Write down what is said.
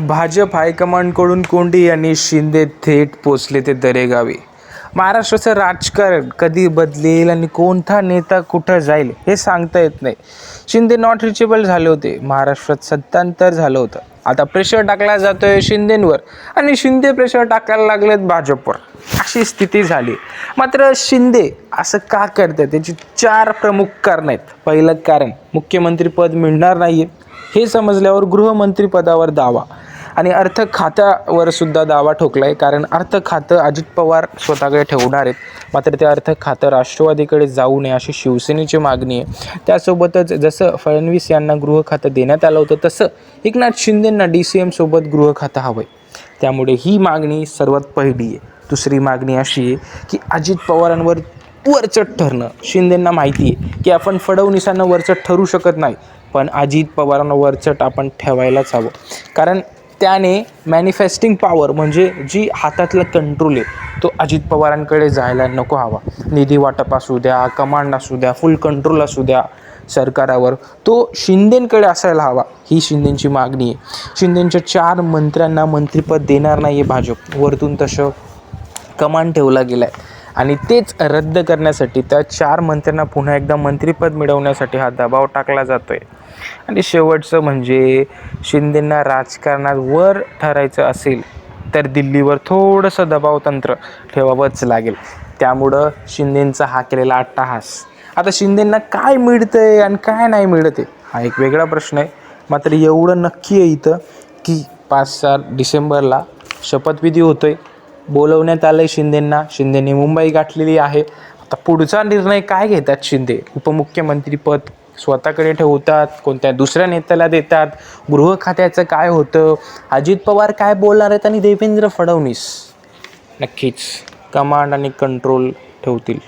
भाजप हायकमांडकडून कोंडी आणि शिंदे थेट पोचले ते दरेगावी. महाराष्ट्राचं राजकारण कधी बदलेल आणि कोणता नेता कुठं जाईल हे सांगता येत नाही. शिंदे नॉट रिचेबल झाले होते. महाराष्ट्रात सत्तांतर झालं होतं. आता प्रेशर टाकला जातोय शिंदेंवर आणि शिंदे प्रेशर टाकायला लागलेत भाजपवर. अशी स्थिती झाली. मात्र शिंदे असं का करतात त्याची चार प्रमुख कारणं आहेत. पहिलं कारण मुख्यमंत्रीपद मिळणार नाही हे समजल्यावर गृहमंत्रीपदावर दावा. आणि अर्थ खात्यावर सुद्धा दावा ठोकला आहे कारण अर्थ खातं अजित पवार स्वतःकडे ठेवणार आहेत. मात्र ते अर्थ खातं राष्ट्रवादीकडे जाऊ नये अशी शिवसेनेची मागणी आहे. त्यासोबतच जसं फडणवीस यांना गृह खातं देण्यात आलं होतं तसं एकनाथ शिंदेंना डी सी एमसोबत गृह खातं हवं आहे त्यामुळे ही मागणी सर्वात पहिली आहे. दुसरी मागणी अशी आहे की अजित पवारांवर वरचट ठरणं. शिंदेंना माहिती आहे की आपण फडणवीसांना वरचट ठरू शकत नाही पण अजित पवारांना वरचट आपण ठेवायलाच हवं. कारण त्याने मॅनिफेस्टिंग पॉवर म्हणजे जी हातातला कंट्रोल आहे तो अजित पवारांकडे जायला नको हवा. निधी वाटप असू द्या कमांड असू द्या फुल कंट्रोल असू द्या सरकारावर तो शिंदेंकडे असायला हवा. ही शिंदेंची मागणी आहे. शिंदेंच्या चार मंत्र्यांना मंत्रिपद देणार नाही आहे भाजप. वरतून तसं कमांड ठेवला गेला आहे आणि तेच रद्द करण्यासाठी त्या चार मंत्र्यांना पुन्हा एकदा मंत्रिपद मिळवण्यासाठी हा दबाव टाकला जातो आहे आणि शेवटचं म्हणजे शिंदेंना राजकारणात वर ठरायचं असेल तर दिल्लीवर थोडंसं दबाव तंत्र ठेवावंच लागेल. त्यामुळं शिंदेंचा हा केलेला अट्टाहास. आता शिंदेंना काय मिळतंय आणि काय नाही मिळत आहे हा एक वेगळा प्रश्न आहे. मात्र एवढं नक्की आहे इथं की पाच सात डिसेंबरला शपथविधी होतोय. बोलवण्यात आलं आहे शिंदेंना. शिंदेने मुंबई गाठलेली आहे. आता पुढचा निर्णय काय घेतात शिंदे? उपमुख्यमंत्रीपद स्वतःकडे ठेवतात कोणत्या दुसऱ्या नेत्याला देतात? गृह खात्याचं काय होतं? अजित पवार काय बोलणार आहेत? आणि देवेंद्र फडणवीस? नक्कीच कमांड आणि कंट्रोल ठेवतील.